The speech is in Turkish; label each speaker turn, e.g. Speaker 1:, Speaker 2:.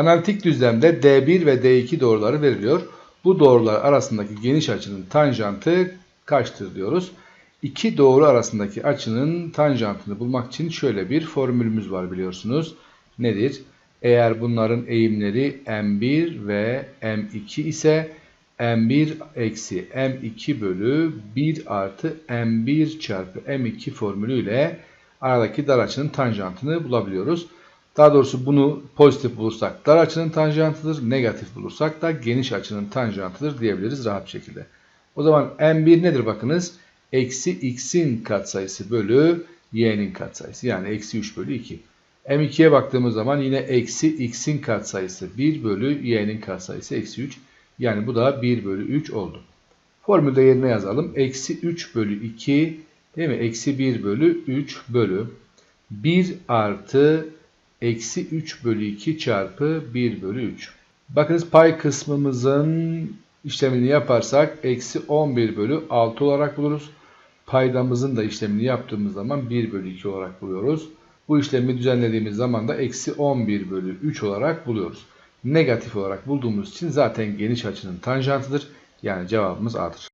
Speaker 1: Analitik düzlemde D1 ve D2 doğruları veriliyor. Bu doğrular arasındaki geniş açının tanjantı kaçtır diyoruz. İki doğru arasındaki açının tanjantını bulmak için şöyle bir formülümüz var biliyorsunuz. Nedir? Eğer bunların eğimleri M1 ve M2 ise M1 eksi M2 bölü 1 artı M1 çarpı M2 formülüyle aradaki dar açının tanjantını bulabiliyoruz. Daha doğrusu bunu pozitif bulursak dar açının tanjantıdır, negatif bulursak da geniş açının tanjantıdır diyebiliriz rahat bir şekilde. O zaman M1 nedir bakınız? Eksi x'in katsayısı bölü y'nin katsayısı. Yani eksi 3 bölü 2. M2'ye baktığımız zaman yine eksi x'in katsayısı 1 bölü y'nin katsayısı eksi 3. Yani bu da 1 bölü 3 oldu. Formülde yerine yazalım. Eksi 3 bölü 2 değil mi? Eksi 1 bölü 3 bölü 1 artı eksi 3 bölü 2 çarpı 1 bölü 3. Bakınız pay kısmımızın işlemini yaparsak eksi 11 bölü 6 olarak buluruz. Paydamızın da işlemini yaptığımız zaman 1 bölü 2 olarak buluyoruz. Bu işlemi düzenlediğimiz zaman da eksi 11 bölü 3 olarak buluyoruz. Negatif olarak bulduğumuz için zaten geniş açının tanjantıdır. Yani cevabımız A'dır.